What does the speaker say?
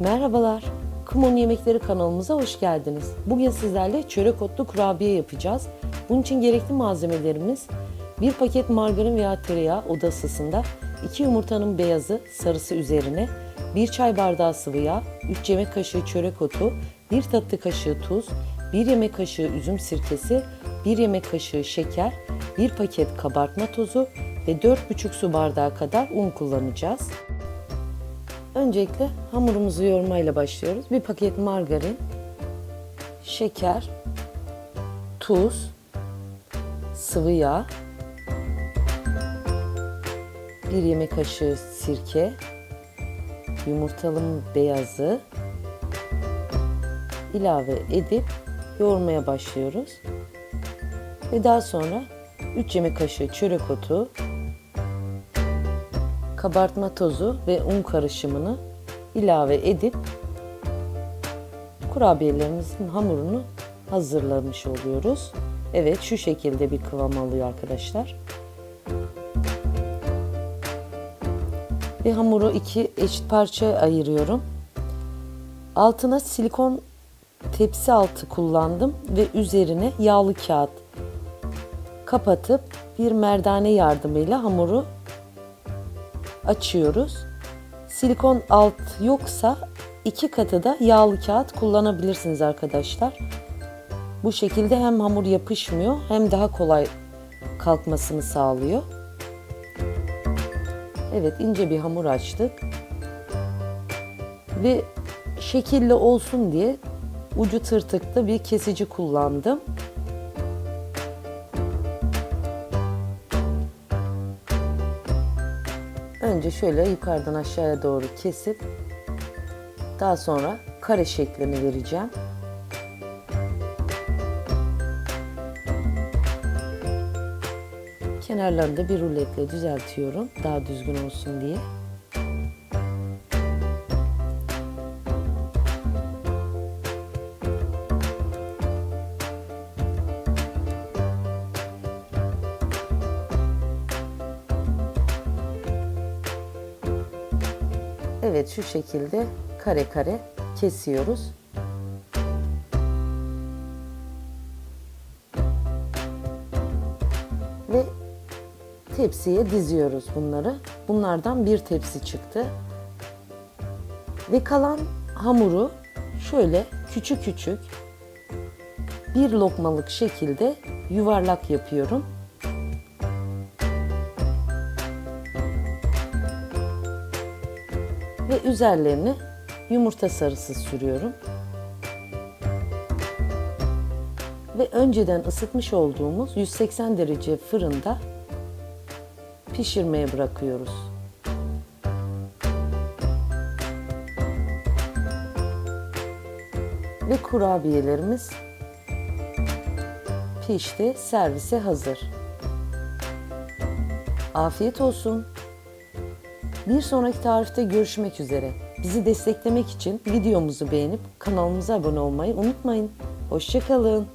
Merhabalar. Kumon Yemekleri kanalımıza hoş geldiniz. Bugün sizlerle çörek otlu kurabiye yapacağız. Bunun için gerekli malzemelerimiz 1 paket margarin veya tereyağı oda ısısında, 2 yumurtanın beyazı sarısı üzerine, 1 çay bardağı sıvı yağ, 3 yemek kaşığı çörek otu, 1 tatlı kaşığı tuz, 1 yemek kaşığı üzüm sirkesi, 1 yemek kaşığı şeker, 1 paket kabartma tozu ve 4,5 su bardağı kadar un kullanacağız. Öncelikle hamurumuzu yoğurmayla başlıyoruz. Bir paket margarin, şeker, tuz, sıvı yağ, bir yemek kaşığı sirke, yumurtalının beyazı ilave edip yoğurmaya başlıyoruz. Ve daha sonra 3 yemek kaşığı çörek otu, kabartma tozu ve un karışımını ilave edip kurabiyelerimizin hamurunu hazırlamış oluyoruz. Evet şu şekilde bir kıvam alıyor arkadaşlar. Ve hamuru iki eşit parçaya ayırıyorum. Altına silikon tepsi altı kullandım ve üzerine yağlı kağıt kapatıp bir merdane yardımıyla hamuru açıyoruz. Silikon alt yoksa iki katı da yağlı kağıt kullanabilirsiniz arkadaşlar. Bu şekilde hem hamur yapışmıyor hem daha kolay kalkmasını sağlıyor. Evet ince bir hamur açtık. Ve şekilli olsun diye ucu tırtıklı bir kesici kullandım. Önce şöyle yukarıdan aşağıya doğru kesip daha sonra kare şeklini vereceğim. Kenarlarını da bir ruletle düzeltiyorum daha düzgün olsun diye. Evet şu şekilde kare kare kesiyoruz. Ve tepsiye diziyoruz bunları. Bunlardan bir tepsi çıktı. Ve kalan hamuru şöyle küçük küçük bir lokmalık şekilde yuvarlak yapıyorum. Ve üzerlerine yumurta sarısı sürüyorum. Ve önceden ısıtmış olduğumuz 180 derece fırında pişirmeye bırakıyoruz. Ve kurabiyelerimiz pişti, servise hazır. Afiyet olsun. Bir sonraki tarifte görüşmek üzere. Bizi desteklemek için videomuzu beğenip kanalımıza abone olmayı unutmayın. Hoşçakalın.